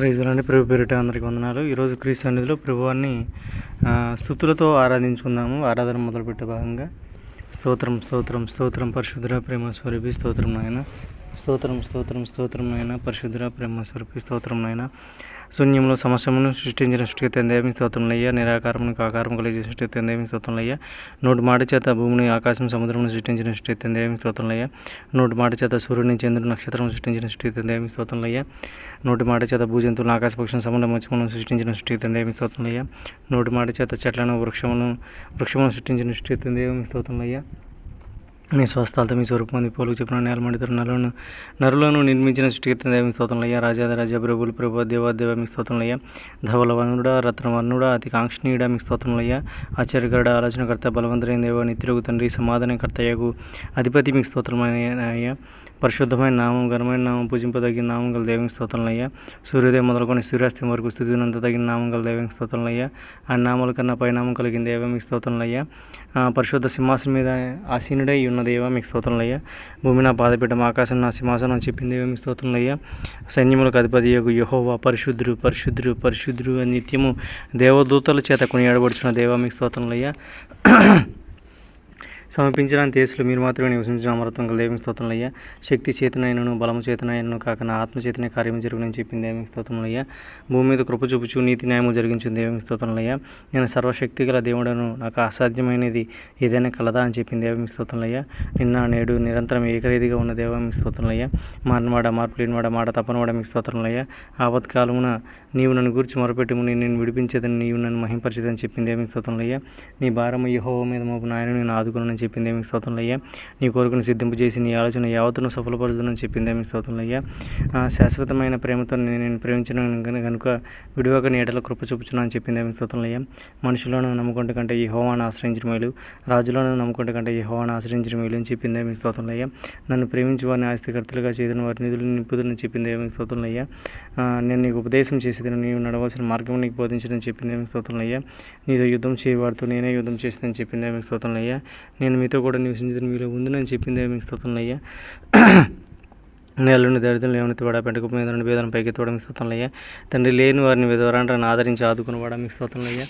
ప్రైజులండి ప్రభు పేరిట అందరికీ వందనాలు. ఈరోజు క్రీస్తు సన్నిధిలో ప్రభువాన్ని స్థుతులతో ఆరాధించుకుందాము. ఆరాధన మొదలుపెట్టే భాగంగా. స్తోత్రం స్తోత్రం స్తోత్రం పరిశుద్ధుర ప్రేమ స్వరూపి స్తోత్రం నాయన. స్తోత్రం స్తోత్రం స్తోత్రం నాయన పరిశుద్ధుర ప్రేమ స్వరూపి స్తోత్రం నాయన. శూన్యంలో సమస్యమును సృష్టించిన సృష్టికి తెందేమి స్తోత్రంలయ్యా నిరాకారమును ఆకారం కలిగి సృష్టి తెందేమి స్తోత్రంలయ్యా నోటి మాట చేత భూమిని ఆకాశం సముద్రమును సృష్టించిన సృష్టి తెందేమి స్తోత్రంలయ్యా నోటి మాట చేత సూర్యుని చంద్రుడు నక్షత్రం సృష్టించిన సృష్టి తెందేమి స్తోత్రంలయ్యా నోటి మాట చేత భూజంతువులను ఆకాశ పక్షులను సముద్ర మత్స్యములను సృష్టించిన సృష్టి తెందేమి స్తోత్రంలయ్యా నోటి మాట చేత చెట్లను వృక్షమును వృక్షమును సృష్టించిన సృష్టి తెందేమి స్తోత్రంలయ్యా మీ స్వస్థాలతో మీ స్వరూపం అంది. పోలు చెప్పిన నేల మండితున్న నరులను నరులను నిర్మించిన సృష్టికర్త దేవ మీ స్తోత్రంలయ్యా రాజాద రాజా ప్రభులు ప్రభు దేవాదేవ మీ స్తోత్రంలయ్యా ధవలవనుడా రత్నవర్ణుడా అతి కాంక్షణీయుడా మీ స్తోత్రంలయ్యా ఆచార్యగడ ఆలోచనకర్త బలవంతులైన దేవ నిత్యుడు తండ్రి సమాధానకర్తయ్యకు అధిపతి మీకు స్తోత్రమైన పరిశుద్ధమైన నామం ఘనమైన నామం పూజింపదగిన నామం గల దేవికి స్తోత్రంలయ్యా. సూర్యోదయం మొదలుకొని సూర్యాస్తం వరకు స్థితినంత తగిన నామం గల దేవికి స్తోత్రంలయ్యా. ఆ నామాల కన్నా పరిణామం కలిగిన దేవ మీకు స్తోత్రంలయ్యా పరిశుద్ధ సింహాసనం మీద ఆసీనుడై ఉన్న దేవ మీకు స్తోత్రంలయ్యా. భూమి నా పాదపీఠం ఆకాశం నా సింహాసనం చెప్పింది దేవ మీకు స్తోత్రంలయ్యా. సైన్యములకు అధిపతి యొక్క యహోవా పరిశుద్ధుడు పరిశుద్ధుడు పరిశుద్ధుడు నిత్యము దేవదూతల చేత కొని ఏడబడుచున్న దేవ మీకు స్తోత్రంలయ్యా. సమర్పించిన తేసులు మీరు మాత్రమే నివసించిన అమరత్వం గల దేవి స్తోత్రంలయ్యా శక్తి చేతనైనను బలము చేతనైనను కాక నా ఆత్మ చేతనే కార్యము జరుగునని చెప్పింది దేవి స్తోత్రంలయ్యా భూమి మీద కృప చూపుచు నీతి న్యాయము జరిగించింది దేవి స్తోత్రంలయ్యా నేను సర్వశక్తి గల దేవుడను నాకు అసాధ్యమైనది ఏదైనా కలదా అని చెప్పింది దేవి స్తోత్రంలయ్యా నిన్న నేడు నిరంతరం ఏకరీతిగా ఉన్న దేవ మీ స్తోత్రంలయ్యా మానవాడ మార్పు లేనివాడ మాట తప్పనివాడ మీ స్తోత్రంలయ్యా ఆపత్కాలమున నీవు నన్ను గురించి మొరపెట్టుము నేను విడిపించేదని నీవు నన్ను మహింపరిచేదని చెప్పింది దేవి స్తోత్రంలయ్యా నీ భారము యహోవ మీద మోపు నాయన నేను ఆదుకున్నానని చెప్పింది ఏమి స్తోత్రంలయ్యా నీ కోరికను సిద్ధింపు చేసి నీ ఆలోచన యావత్తును సఫలపరుచుదని చెప్పింది ఏమి స్తోత్రంలయ్యా శాశ్వతమైన ప్రేమతో నేను నేను ప్రేమించిన కనుక విడివక నీ కృప చూపుచున్నా అని చెప్పింది ఏమి స్తోత్రంలయ్యా మనుషులను నమ్ముకుంటే కంటే ఈ హోవాను ఆశ్రయించిన మేలు రాజులను నమ్ముకుంటే కంటే ఈ హోవాను ఆశ్రయించిన మేలు అని చెప్పింది ఏమి స్తోత్రంలయ్యా నన్ను ప్రేమించి వారిని ఆస్తికర్తలుగా చేసిన వారి నిధులను నింపుదని చెప్పింది ఏమి స్తోత్రంలయ్యా నేను నీకు ఉపదేశం చేసేది నీవు నడవలసిన మార్గం నీకు బోధించడం చెప్పింది ఏమి స్తోత్రంలయ్యా నీతో యుద్ధం చేయవాడుతూ నేనే యుద్ధం చేసిందని చెప్పింది ఏమి స్తోత్రంలయ్యా నేను నేను మీతో కూడా నివసించిన మీలో ఉందని చెప్పింది మీకు స్థుతున్నాయ్యా నేలని దరిద్రం లేవనెత్తి వాడా పెంటకు మీద నుండి వేదన పైకి తోడ స్తోత్రంలయ్యా తండ్రి లేని వారిని విధవరాంటాన్ని ఆదరించి ఆదుకుని వాడా మీకు స్తోత్రంలయ్యా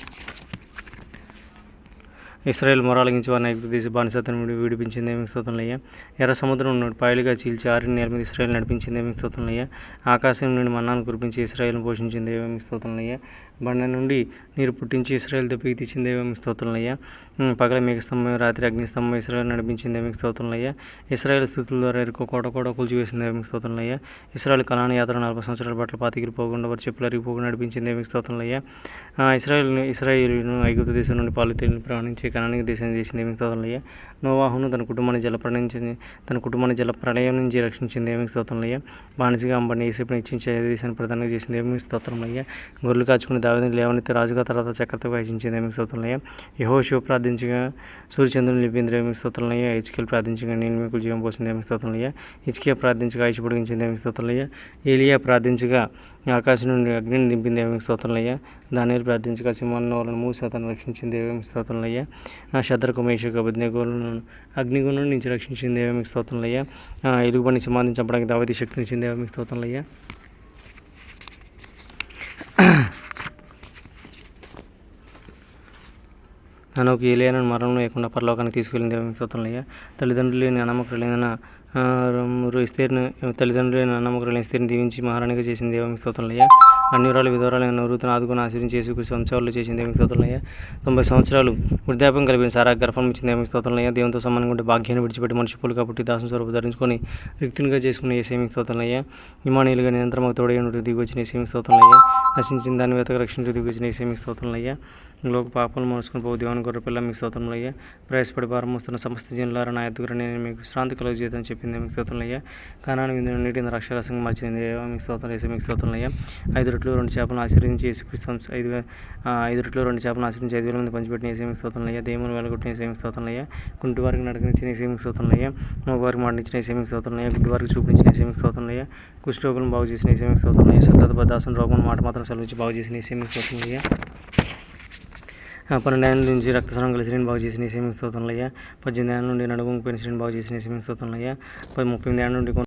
ఇస్రాయేల్ మొరాలగించి వారిని ఐగుప్తు బానిసత్వం విడిపించింది ఏమి స్తోత్రంలయ్యా ఎర్ర సముద్రం నుండి పాయలుగా చీల్చి ఆరిన నేల మీద ఇస్రాయేల్ నడిపించింది ఏమి స్తోత్రంలయ్యా ఆకాశం నుండి మన్నాను కురిపించి ఇస్రాయేల్ను పోషించింది ఏమి స్తోత్రంలయ్యా బండ నుండి నీరు పుట్టించి ఇస్రాయేల్ దెబ్బకి తెచ్చింది ఏమి స్తోత్రంలయ్యా పగల మేఘస్తంభం రాత్రి అగ్నిస్తంభం ఇస్రాయల్ నడిపించింది ఏమి స్తోత్రంలయ్యా ఇస్రాయల్ స్థుతుల ద్వారా ఎరుకో కోట కోట కూల్చివేసింది ఏమి స్తోత్రంలయ్యా ఇస్రాయల్ కళాని యాత్ర నలభై సంవత్సరాల బట్టల పాతికి పోకుండా వారి చెప్పులు అరిగిపోకుండా నడిపించింది ఏమి స్తోత్రంలయ్యా ఇస్రాయల్ ఇస్రాయేల్ను ఐగుప్త దేశం నుండి పాలు తేలిని ప్రయాణించి కణానికి దేశాన్ని చేసింది ఏమి స్తోత్రంలయ్యా నోవాహును తన కుటుంబాన్ని జలప్రణించింది తన కుటుంబాన్ని జల ప్రళయం నుంచి రక్షించింది ఏమి స్తోత్రంలయ్యా బానిసగా అంబడిని ఏసేపుని ఇచ్చించే దేశాన్ని ప్రధానంగా చేసింది ఏమి స్తోత్రంలయ్యా గొర్రెలు కాచుకుని దావిని లేవనెత్తి రాజుగా తర్వాత చక్రవర్తి వహించింది ఏమి స్తోత్రంలయ్య యహో శివ ప్రార్థించగా సూర్యచంద్రుని లిపింది ఏమి స్తోత్రంలయ్యా హెచ్కేల్ ప్రార్థించగా నేను మీకు జీవం పోసింది ఏమి స్తోత్రంలయ్యా హెచ్కే ప్రార్థించగా ఆయుష్ పొడిగించింది ఏమి స్తోత్రంలయ్యా ఏలియా ప్రార్థించగా ఆకాశం నుండి అగ్నిని దింపింది ఏమి స్తోత్రంలయ్యా. దాని ప్రార్థించగా సింహాలను మూసి అతను రక్షించింది ఏమి స్తోత్రంలయ్యా. నా శత్రుకు మేషకు అభిజ్ఞగోలను అగ్నిగుణం నుంచి రక్షించింది ఏమి స్తోత్రంలయ్యా. ఆ ఎలుగుబడిని సింహాన్ని చంపడానికి దావతి శక్తిని ఇచ్చింది ఏమి స్తోత్రంలయ్యా. నన్ను ఏలియనను మరణం లేకుండా పరలోకానికి తీసుకెళ్ళింది ఏమి స్తోత్రంలయ్యా. తల్లిదండ్రులు లేని అన్నమకులైన ఇస్తేరిని తల్లిదండ్రులు లేని అన్నమకులైన దీవించి మహారాణిగా చేసిన ఏమి స్తోత్రంలయ్యా అన్నివరాలు విధవరాలైన నవృతను ఆదుకుని ఆశ్రయించి చేసుకు సంవత్సరాలు చేసిన ఏమి స్తోత్రాలయ్య తొంభై సంవత్సరాలు వృద్ధాపం కలిపిన సారా గర్భం ఇచ్చిన ఏమి స్తోత్రాలయ్య దేవునితో సమానంగా ఉంటే భాగ్యాన్ని విడిచిపెట్టి మనిషి పూలు కాబట్టి దాసం స్వరూపు ధరించుకొని రిక్తునిగా చేసుకుని ఏ సేమి స్తోత్రంలయ్యా ఇమానీయులుగా నిరంతరం తోడైన దిగి వచ్చిన సేమి స్తోత్రాలయ్య నశించిన దాని వెతక రక్షణ దిగి వచ్చిన సేమి స్తోత్రంలయ్యా లోక పాపలు మోసుకుని పోవు దేవుని గొర్రె పిల్ల మీకు స్తోత్రంలయ్యా ప్రయాసపడి భారం మోస్తున్న సమస్త జనులారా నా ఎదుగురు నేను మీకు శ్రాంతి కలుగు జీవితం చెప్పింది మీకు స్తోత్రంలయ్యా కానాన్ని విందు నీటిని రక్షరసంగా మార్చింది మీకు స్తోత్రం వేసి మీకు స్తోత్రంలయ్యా ఐదు రొట్లు రెండు చేపలను ఆశ్రయించి యేసుక్రీస్తు ఐదు ఐదు రొట్లు రెండు చేపలను ఆశ్రయించి ఐదు వేల మంది పంచిపెట్టిన ఏసేమి స్తోత్రంలయ్యా దేవుని వెలగొట్టిన ఏసేమి స్తోత్రంలయ్యా కుంటి వారికి నడకనిచ్చిన ఏసేమి స్తోత్రంలయ్యా మగవారికి మాటించిన మీకు స్తోత్రంలయ్యా గుడ్డి వారికి చూపించిన ఏసేమి స్తోత్రంలయ్యా కుష్ఠరోగులను బాగు చేసిన ఏసేమి స్తోత్రంలయ్యా సకలత బద్దాసం రోగం మాట మాత్రం సెలవు బాగు చేసిన వేసే మీకు ఆ, పన్నెండు ఏళ్ళ నుంచి రక్తస్రావం కలిసి నేను బాగు చేసిన ఏసేమి పద్దెనిమిది ఏళ్ళ నుండి నడుము పోయిన బాగు చేసిన ఏసేమి పది ముప్పై ఏళ్ళ నుండి